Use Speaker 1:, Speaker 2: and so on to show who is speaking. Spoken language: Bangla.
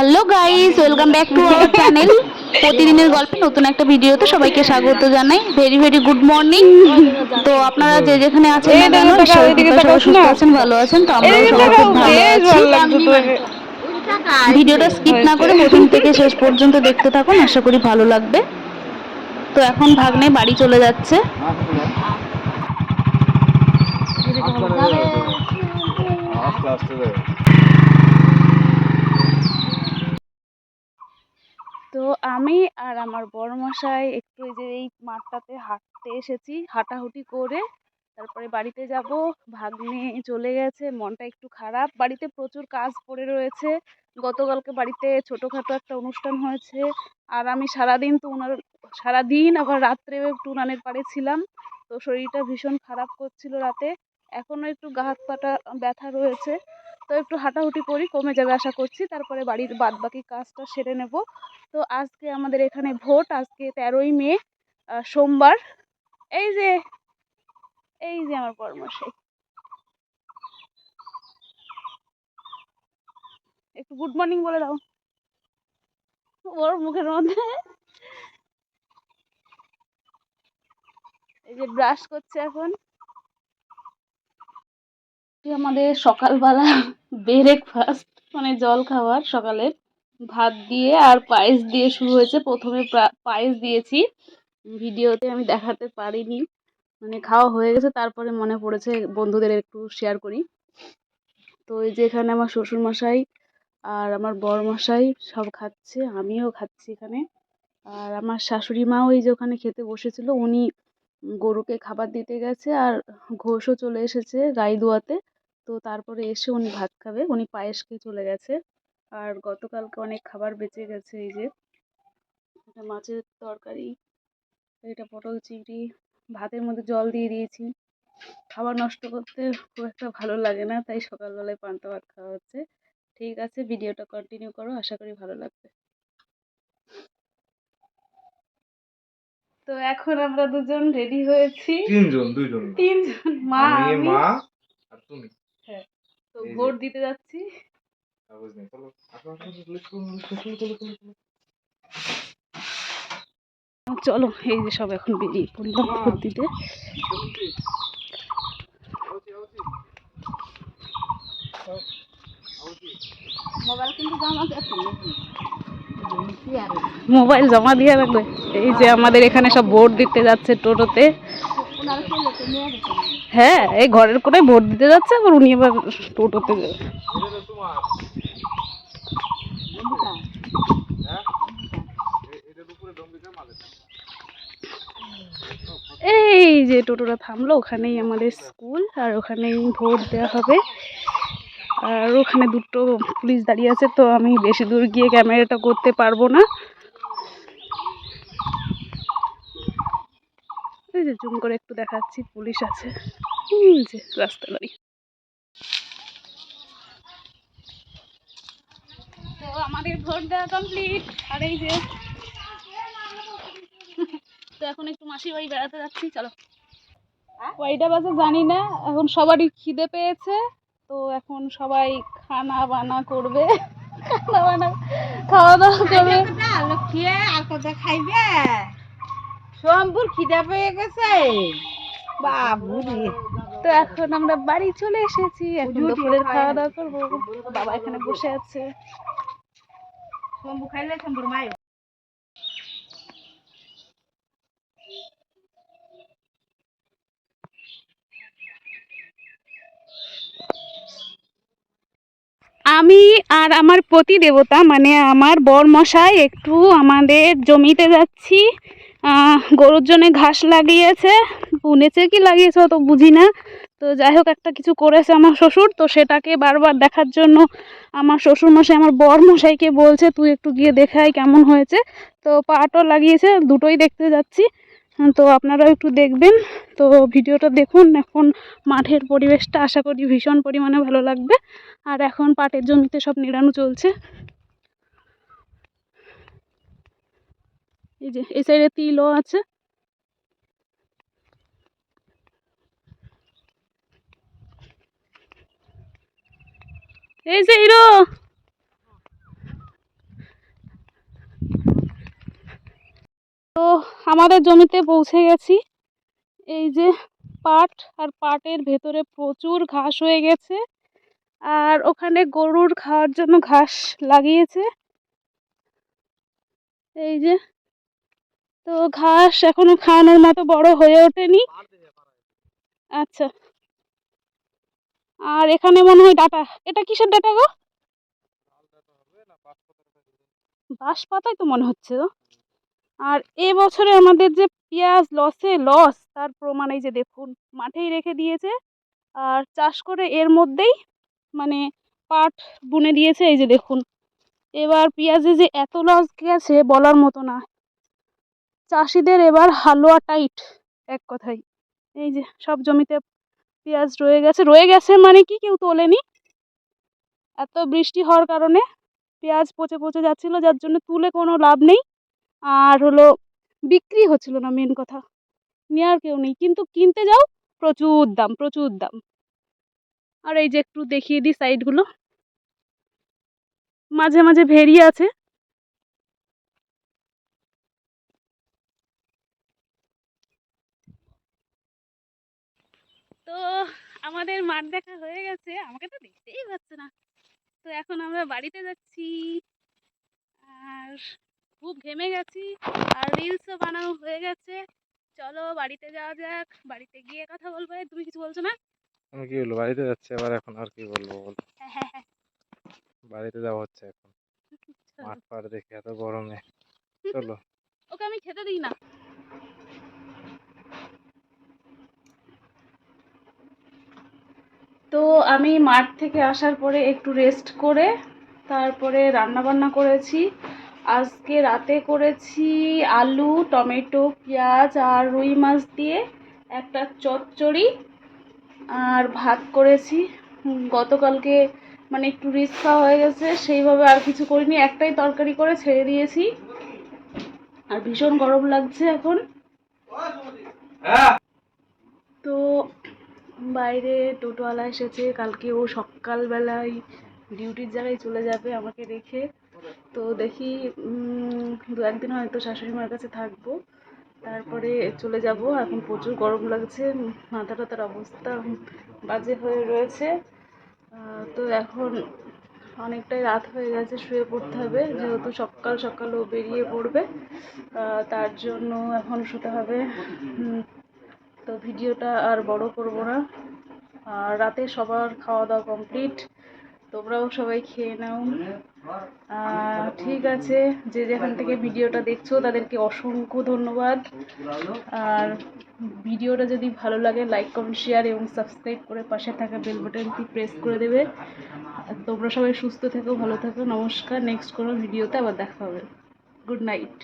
Speaker 1: Hello guys welcome back to our channel প্রতিদিনের গল্পে নতুন একটা ভিডিওতে সবাইকে স্বাগত জানাই। ভেরি ভেরি গুড মর্নিং তো আপনারা যে যেখানে আছেন সবাই সুস্থ আছেন ভালো আছেন। তো আমরাও
Speaker 2: এদিকে
Speaker 1: সবাই খুব ভালো আছি। ভিডিওটা স্কিপ না করে প্রথম থেকে শেষ পর্যন্ত দেখতে থাকুন আশা করি ভালো লাগবে। তো এখন ভাগ্নে বাড়ি চলে যাচ্ছে।
Speaker 3: আস্তে আস্তে
Speaker 2: তো আমি আর আমার বড় মশাই একটু এই যে এই মাঠটাতে হাঁটতে এসেছি, হাঁটাহুটি করে তারপরে বাড়িতে যাব। ভাগ্নে চলে গেছে, মনটা একটু খারাপ। বাড়িতে প্রচুর কাজ পড়ে রয়েছে। গতকালকে বাড়িতে ছোটোখাটো একটা অনুষ্ঠান হয়েছে আর আমি সারাদিন তো উনার, সারাদিন আবার রাত্রে একটু উনানের পাড়ে ছিলাম। তো শরীরটা ভীষণ খারাপ করছিল রাতে। এখনও একটু গা হাত পাটা ব্যথা রয়েছে। তো একটু হাঁটাহুটি করি, কমে যাবে আশা করছি। তারপরে বাড়ির বাদ বাকি কাজটা সেরে নেব। তো আজকে আমাদের এখানে ভোট, আজকে তেরোই মে সোমবার। এই যে এই যে আমার পরামর্শাই একটু গুড মর্নিং বলে দাও। ওর মুখের মধ্যে। এই যে ব্রাশ করছে এখন।
Speaker 1: আমাদের সকালবেলা ব্রেকফাস্ট মানে জল খাবার সকালে। ভাত দিয়ে আর পায়েস দিয়ে শুরু হয়েছে। প্রথমে পায়েস দিয়েছি। ভিডিওতে আমি দেখাতে পারিনি। মানে খাওয়া হয়ে গেছে, তারপরে মনে পড়েছে বন্ধুদের একটু শেয়ার করি। তো এই যে এখানে আমার শ্বশুর মশাই আর আমার বড় মশাই সব খাচ্ছে, আমিও খাচ্ছি এখানে। আর আমার শাশুড়ি মাও এই যে ওখানে খেতে বসেছিল, উনি গরুকে খাবার দিতে গেছে আর ঘোষও চলে এসেছে গাই দোয়াতে তো তারপরে এসে উনি ভাত খাবে। উনি পায়েস খেয়ে চলে গেছে। আর গতকালকে অনেক খাবার বেঁচে গেছে এই যে। এটা মাছের তরকারি এটা পটল চিংড়ি ভাতের মধ্যে জল দিয়ে দিয়েছি। খাবার নষ্ট করতে খুব একটা ভালো লাগে না তাই সকালবেলায় পান্তা ভাত খাওয়া হচ্ছে। ঠিক আছে ভিডিওটা কন্টিনিউ করো আশা করি ভালো লাগবে। তো এখন আমরা দুজন রেডি হয়েছি।
Speaker 3: তিনজন দুইজন
Speaker 1: তিনজন মা
Speaker 3: আমি
Speaker 1: আমি।
Speaker 3: মা আর তুমি।
Speaker 1: তো ভোট দিতে যাচ্ছি।
Speaker 3: চলো
Speaker 1: এই যে সব এখন বেরিয়ে পড়লাম ভোট দিতে। মোবাইল জমা মোবাইল জমা দিয়ে রাখবে। এই যে আমাদের এখানে সব ভোট দিতে যাচ্ছে টোটোতে। হ্যাঁ এই ঘরের করে ভোট দিতে যাচ্ছে, আবার উনি আবার টোটোতে এই যে টোটোটা থামলো, ওখানেই আমাদের স্কুল, আর ওখানেই ভোট দেওয়া হবে। আর ওখানে দুটো পুলিশ দাঁড়িয়ে আছে, তো আমি বেশি দূর গিয়ে ক্যামেরাটা করতে পারব না। এই যে জুম করে একটু দেখাচ্ছি, পুলিশ আছে। যে রাস্তা গাড়ি তো আমাদের ভোট দেওয়া কমপ্লিট আর এই যে তো এখন একটু মাসির বাড়ি বেড়াতে যাচ্ছি, চলো। কয়টা বাজে জানি না, এখন সবারই খিদে পেয়েছে। তো এখন সবাই খানা বানা করবে। খানা বানা, খাওয়া দাওয়া করবে।
Speaker 4: আর খাইবে? সোমপুর খিদে পেয়ে গেছে। বাবু রে
Speaker 1: তো এখন আমরা বাড়ি চলে এসেছি। এখন দুপুরের খাওয়া দাওয়া করব। বাবা এখানে বসে আছে।
Speaker 4: সোমপু খাইলে সোমপুর মায়
Speaker 1: আমি আর আমার পতি দেবতা মানে আমার বর মশাই একটু আমাদের জমিতে যাচ্ছি। গরুর জন্য ঘাস লাগিয়েছে। বুনেছে কি লাগিয়েছে অত বুঝি না। তো যাই হোক, একটা কিছু করেছে আমার শ্বশুর, তো সেটাকে বারবার দেখার জন্য আমার শ্বশুর মশাই আমার বর মশাইকে বলছে, তুই একটু গিয়ে দেখাই কেমন হয়েছে। তো পাটও লাগিয়েছে, দুটোই দেখতে যাচ্ছি। তো আপনারাও একটু দেখবেন। তো ভিডিওটা দেখুন, এখন মাঠের পরিবেশটা আশা করি ভীষণ পরিমাণে ভালো লাগবে। আর এখন পাটের জমিতে সব নিড়ানো চলছে। এই যে, এই সাইডে তিলও আছে। এই যে তো আমাদের জমিতে পৌঁছে গেছি। এই যে পাট, আর পাটের ভেতরে প্রচুর ঘাস হয়ে গেছে। আর ওখানে গরুর খাওয়ার জন্য ঘাস লাগিয়েছে। এই যে তো ঘাস এখনও খাওয়ানোর মতো বড় হয়ে ওঠেনি। আচ্ছা। আর এখানে মনে হয় ডাটা, এটা কিসের ডাটা গো? বাঁশ পাতাই তো মনে হচ্ছে তো আর এ বছরে আমাদের যে পেঁয়াজ লসে লস, তার প্রমাণ এই যে দেখুন, মাঠেই রেখে দিয়েছে। আর চাষ করে এর মধ্যেই মানে পাট বুনে দিয়েছে, এই যে দেখুন। এবার পেঁয়াজে যে এত লস গেছে বলার মতো না। চাষিদের এবার হালুয়া টাইট, এক কথায়। এই যে, সব জমিতে পেঁয়াজ রয়ে গেছে। রয়ে গেছে মানে কি কেউ তোলেনি? এত বৃষ্টি হওয়ার কারণে পেঁয়াজ পচে পচে যাচ্ছিল, যার জন্য তুলে কোনো লাভ নেই। আর হলো বিক্রি হচ্ছিল না, মেন কথা। নেওয়ার কেউ নেই, কিন্তু কিনতে যাও, প্রচুর দাম প্রচুর দাম। আর এই যে, একটু দেখিয়ে দিই সাইডগুলো মাঝে মাঝে ভেরিয়ে আছে। তো আমাদের মাঠ দেখা হয়ে গেছে। আমাকে তো দেখতেই পাচ্ছে না। তো এখন আমরা বাড়িতে যাচ্ছি। আর খুব ঘেমে গেছি। আর রিলসও বানানো হয়ে গেছে। চলো বাড়িতে যাওয়া যাক। বাড়িতে গিয়ে কথা বলব। তুমি কিছু বলছো না?
Speaker 3: আমি কি বলব? বাড়িতে যাচ্ছি আবার এখন। আর কি বলব বল? বাড়িতে যাওয়া হচ্ছে এখন। মাঠ পাড় দেখে এত গরমে। চলো।
Speaker 1: ওকে আমি খেতে দিই না। তো আমি মাঠ থেকে আসার পরে একটু রেস্ট করে তারপরে রান্না বান্না করেছি। আজকে রাতে করেছি আলু টমেটো পেঁয়াজ আর রুই মাছ দিয়ে একটা চচ্চড়ি আর ভাত করেছি। গতকালকে মানে একটু রিচ খাওয়া হয়ে গেছে সেইভাবে আর কিছু করিনি। একটাই তরকারি করে ছেড়ে দিয়েছি। আর ভীষণ গরম লাগছে এখন। তো বাইরে টোটোওয়ালা এসেছে, কালকে ও সকালবেলায় ডিউটির জায়গায় চলে যাবে আমাকে রেখে। তো দেখি দু একদিন হয়তো শাশুড়ি মার কাছে থাকব। তারপরে চলে যাব। এখন প্রচুর গরম লাগছে, মাথা টাথার অবস্থা বাজে হয়ে রয়েছে। তো এখন অনেকটাই রাত হয়ে গেছে, শুয়ে পড়তে হবে। যেহেতু সকাল সকাল ও বেরিয়ে পড়বে তার জন্য এখন শুতে হবে তো ভিডিওটা আর বড় করব না। আর রাতে সবার খাওয়া দাওয়া কমপ্লিট তোমরাও সবাই খেয়ে নাও। ঠিক আছে, যে যেখান থেকে ভিডিওটা দেখছ, তাদেরকে অসংখ্য ধন্যবাদ। আর ভিডিওটা যদি ভালো লাগে লাইক কমেন্ট শেয়ার এবং সাবস্ক্রাইব করে পাশে থাকা বেল বাটনটি প্রেস করে দেবে। তোমরা সবাই সুস্থ থেকো, ভালো থেকো। নমস্কার নেক্সট কোনো ভিডিওতে আবার দেখা হবে। Good night